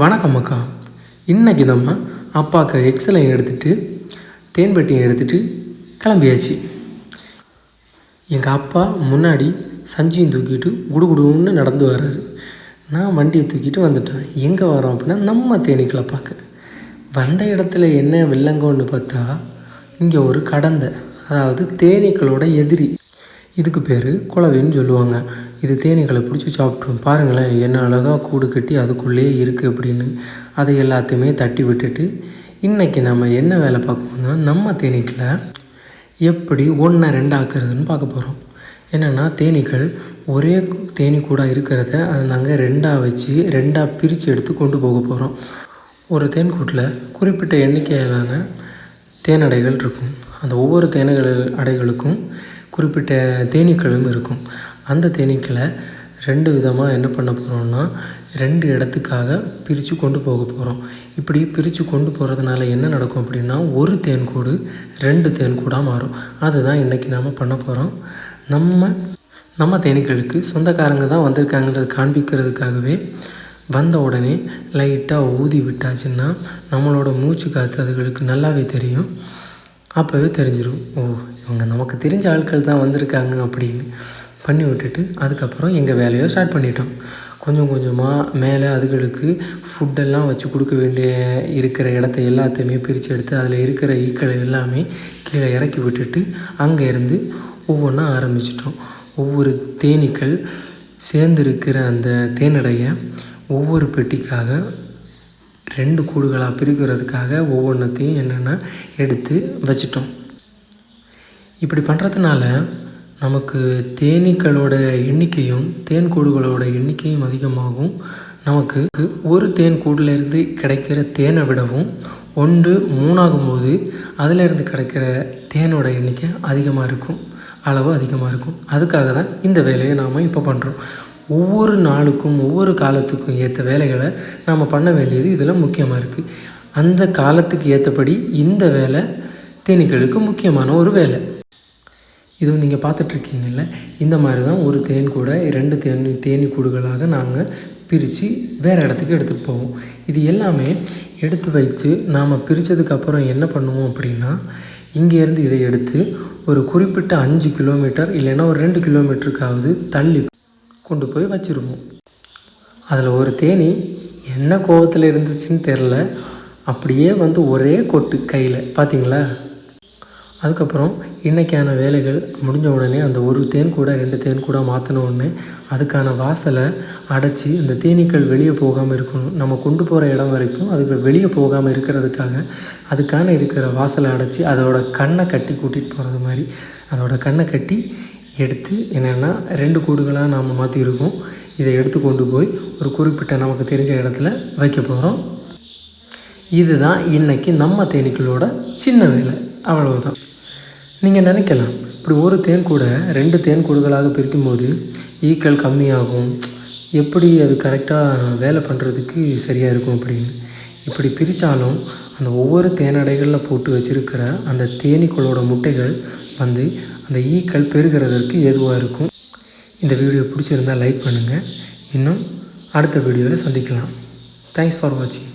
வணக்கம் அக்கா. இன்னைக்கு நம்ம அப்பாவுக்கு எக்ஸலையும் எடுத்துகிட்டு தேன்பெட்டியை எடுத்துகிட்டு கிளம்பியாச்சு. எங்கள் அப்பா முன்னாடி சஞ்சியும் தூக்கிட்டு குடுகுடுன்னு நடந்து வர்றாரு. நான் வண்டியை தூக்கிட்டு வந்துட்டேன். எங்கே வரோம் அப்படின்னா நம்ம தேனீக்களை பார்க்க. வந்த இடத்துல என்ன வில்லங்கன்னு பார்த்தா இங்கே ஒரு கடந்த அதாவது தேனீக்களோட எதிரி. இதுக்கு பேர் குளவின்னு சொல்லுவாங்க. இது தேனீக்களை பிடிச்சி சாப்பிட்ரும். பாருங்களேன் என்ன அழகாக கூடு கட்டி அதுக்குள்ளேயே இருக்குது அப்படின்னு. அதை எல்லாத்தையுமே தட்டி விட்டுட்டு இன்றைக்கி நம்ம என்ன வேலை பார்க்க நம்ம தேனீக்களை எப்படி ஒன்றை ரெண்டாக்குறதுன்னு பார்க்க போகிறோம் என்னென்னா தேனீக்கள் ஒரே தேனி கூட இருக்கிறத அதை நாங்கள் ரெண்டாக வச்சு ரெண்டாக பிரித்து எடுத்து கொண்டு போக போகிறோம் ஒரு தேன்கூட்டில் குறிப்பிட்ட எண்ணிக்கையிலான தேனடைகள் இருக்கும். அந்த ஒவ்வொரு தேனைகள் அடைகளுக்கும் குறிப்பிட்ட தேனீக்களும் இருக்கும். அந்த தேனீக்களை ரெண்டு விதமாக என்ன பண்ண போகிறோம்னா ரெண்டு இடத்துக்காக பிரித்து கொண்டு போக போகிறோம் இப்படி பிரித்து கொண்டு போகிறதுனால என்ன நடக்கும் அப்படின்னா ஒரு தேன்கூடு ரெண்டு தேன்கூடாக மாறும். அதுதான் இன்றைக்கி நாம் பண்ண போகிறோம் நம்ம நம்ம தேனீக்களுக்கு சொந்தக்காரங்க தான் வந்திருக்காங்கன்றது காண்பிக்கிறதுக்காகவே வந்த உடனே லைட்டாக ஊதி விட்டாச்சுன்னா நம்மளோட மூச்சு காற்று அதுகளுக்கு நல்லாவே தெரியும். அப்போவே தெரிஞ்சிடும் ஓ இவங்க நமக்கு தெரிஞ்ச ஆட்கள் தான் வந்திருக்காங்க அப்படின்னு பண்ணி விட்டுட்டு அதுக்கப்புறம் எங்கள் வேலையை ஸ்டார்ட் பண்ணிட்டோம். கொஞ்சம் கொஞ்சமாக மேலே அதுகளுக்கு ஃபுட்டெல்லாம் வச்சு கொடுக்க வேண்டிய இருக்கிற இடத்த எல்லாத்தையுமே பிரித்து எடுத்து அதில் இருக்கிற ஈக்களை எல்லாமே கீழே இறக்கி விட்டுட்டு அங்கே இருந்து ஒவ்வொன்றா ஆரம்பிச்சிட்டோம். ஒவ்வொரு தேனீக்கள் சேர்ந்துருக்கிற அந்த தேனடையை ஒவ்வொரு பெட்டிக்காக ரெண்டு கூடுகளாக பிரிக்கிறதுக்காக ஒவ்வொன்றத்தையும் என்னென்ன எடுத்து வச்சிட்டோம். இப்படி பண்ணுறதுனால நமக்கு தேனீக்களோட எண்ணிக்கையும் தேன் கூடுகளோட எண்ணிக்கையும் அதிகமாகும். நமக்கு ஒரு தேன் கூடுலேருந்து கிடைக்கிற தேனை விடவும் ஒன்று மூணாகும்போது அதிலேருந்து கிடைக்கிற தேனோட எண்ணிக்கை அதிகமாக இருக்கும் அளவு அதிகமாக இருக்கும். அதுக்காக தான் இந்த வேலையை நாம் இப்போ பண்ணுறோம் ஒவ்வொரு நாளுக்கும் ஒவ்வொரு காலத்துக்கும் ஏற்ற வேலைகளை நாம் பண்ண வேண்டியது இதில் முக்கியமாக இருக்குது அந்த காலத்துக்கு ஏற்றபடி இந்த வேலை தேனீக்களுக்கு முக்கியமான ஒரு வேலை. இது நீங்கள் பார்த்துட்ருக்கீங்கல்ல இந்த மாதிரி தான் ஒரு தேன் கூட ரெண்டு தேனி தேனி கூடுகளாக நாங்கள் பிரித்து வேறு இடத்துக்கு எடுத்துகிட்டு போவோம். இது எல்லாமே எடுத்து வைத்து நாம் பிரித்ததுக்கப்புறம் என்ன பண்ணுவோம் அப்படின்னா இங்கேருந்து இதை எடுத்து ஒரு குறிப்பிட்ட அஞ்சு கிலோமீட்டர் இல்லைன்னா ஒரு ரெண்டு கிலோமீட்டருக்காவது தள்ளி கொண்டு போய் வச்சுருவோம். அதில் ஒரு தேனி என்ன கோபத்தில் இருந்துச்சுன்னு தெரில அப்படியே வந்து ஒரே கொட்டு கையில் பார்த்தீங்களா அதுக்கப்புறம் இன்றைக்கான வேலைகள் முடிஞ்ச உடனே அந்த ஒரு தேன் கூட ரெண்டு தேன் கூட மாற்றின உடனே அதுக்கான வாசலை அடைச்சி அந்த தேனீக்கள் வெளியே போகாமல் இருக்கணும். நம்ம கொண்டு போகிற இடம் வரைக்கும் அதுகள் வெளியே போகாமல் இருக்கிறதுக்காக அதுக்கான இருக்கிற வாசலை அடைச்சி அதோட கண்ணை கட்டி கூட்டிகிட்டு போகிறது மாதிரி அதோட கண்ணை கட்டி எடுத்து என்னென்னா ரெண்டு கூடுகளாக நாம் மாற்றிருக்கோம் இதை எடுத்து கொண்டு போய் ஒரு குறிப்பிட்ட நமக்கு தெரிஞ்ச இடத்துல வைக்க போகிறோம் இதுதான் இன்றைக்கி நம்ம தேனீக்களோட சின்ன வேலை. அவ்வளவுதான். நீங்கள் நினைக்கலாம் இப்படி ஒரு தேன் கூட ரெண்டு தேன் கூடுகளாக பிரிக்கும்போது ஈக்கள் கம்மியாகும். எப்படி அது கரெக்டாக வேலை பண்ணுறதுக்கு சரியாக இருக்கும் அப்படின்னு. இப்படி பிரித்தாலும் அந்த ஒவ்வொரு தேனடைகளில் போட்டு வச்சுருக்கிற அந்த தேனீக்களோட முட்டைகள் வந்து அந்த ஈக்கள் பெருகிறதற்கு எதுவாக இருக்கும். இந்த வீடியோ பிடிச்சிருந்தால் லைக் பண்ணுங்கள் இன்னும் அடுத்த வீடியோவில் சந்திக்கலாம். தேங்க்ஸ் ஃபார் வாட்சிங்